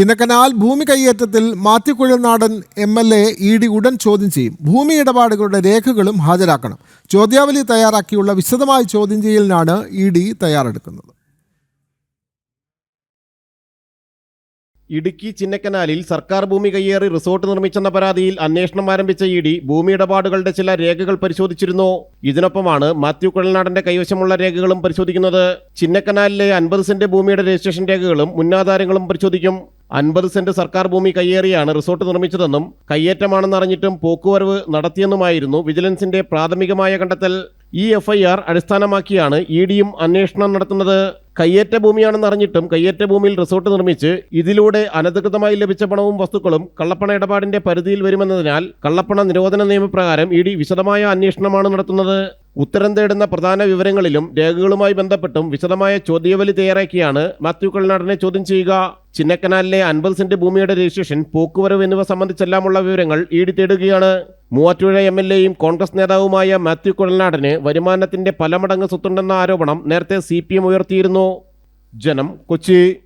ചിന്നക്കനാൽ ഭൂമി കൈയേറ്റത്തിൽ Mathew Kuzhalnadan M L A E D ഉടൻ ചോദ്യം ചെയ്യും. ഭൂമി ഇടപാടുകളുടെ രേഖകളും ഹാജരാക്കണം. ചോദ്യാവലി തയ്യാറാക്കിയുള്ള വിശദമായ ചോദ്യം ചെയ്യലിനാണ് ഇ ഡി തയ്യാറെടുക്കുന്നത്. ഇടുക്കി ചിന്നക്കനാലിൽ സർക്കാർ ഭൂമി കയ്യേറി റിസോർട്ട് നിർമ്മിച്ചെന്ന പരാതിയിൽ അന്വേഷണം ആരംഭിച്ച ഇ ഡി ഭൂമി ഇടപാടുകളുടെ ചില രേഖകൾ പരിശോധിച്ചിരുന്നു. ഇതിനൊപ്പമാണ് മാത്യു കുഴൽനാടന്റെ കൈവശമുള്ള രേഖകളും പരിശോധിക്കുന്നത്. ചിന്നക്കനാലിലെ അൻപത് സെന്റ് ഭൂമിയുടെ രജിസ്ട്രേഷൻ രേഖകളും മുന്നാധാരങ്ങളും പരിശോധിക്കും. അൻപത് സെന്റ് സർക്കാർ ഭൂമി കയ്യേറിയാണ് റിസോർട്ട് നിർമ്മിച്ചതെന്നും കയ്യേറ്റമാണെന്ന് അറിഞ്ഞിട്ടും പോക്കുവരവ് നടത്തിയെന്നുമായിരുന്നു വിജിലൻസിന്റെ പ്രാഥമികമായ കണ്ടെത്തൽ. ഈ എഫ്ഐആർ അടിസ്ഥാനമാക്കിയാണ് ഇ ഡിയും അന്വേഷണം നടത്തുന്നത്. കയ്യേറ്റ ഭൂമിയാണെന്ന് അറിഞ്ഞിട്ടും കയ്യേറ്റ ഭൂമിയിൽ റിസോർട്ട് നിർമ്മിച്ച് ഇതിലൂടെ അനധികൃതമായി ലഭിച്ച പണവും വസ്തുക്കളും കള്ളപ്പണ ഇടപാടിന്റെ പരിധിയിൽ വരുമെന്നതിനാൽ കള്ളപ്പണ നിരോധന നിയമപ്രകാരം ഇ ഡി വിശദമായ അന്വേഷണമാണ് നടത്തുന്നത്. ഉത്തരം തേടുന്ന പ്രധാന വിവരങ്ങളിലും രേഖകളുമായി ബന്ധപ്പെട്ടും വിശദമായ ചോദ്യാവലി തയ്യാറാക്കിയാണ് മാത്യു കൾനാടനെ ചോദ്യം ചെയ്യുക. ചിന്നക്കനാലിലെ അൻപത് സെന്റ് ഭൂമിയുടെ രജിസ്ട്രേഷൻ പോക്കുവരവ് എന്നിവ സംബന്ധിച്ചെല്ലാമുള്ള വിവരങ്ങൾ ഇ തേടുകയാണ്. മൂവാറ്റുപുഴ എം എൽ എയും കോൺഗ്രസ് നേതാവുമായ മാത്യു കുഴൽനാടന് വരുമാനത്തിന്റെ പല മടങ്ങ് സ്വത്തുണ്ടെന്ന ആരോപണം നേരത്തെ സി പി എം ഉയർത്തിയിരുന്നു. ജനം കൊച്ചി.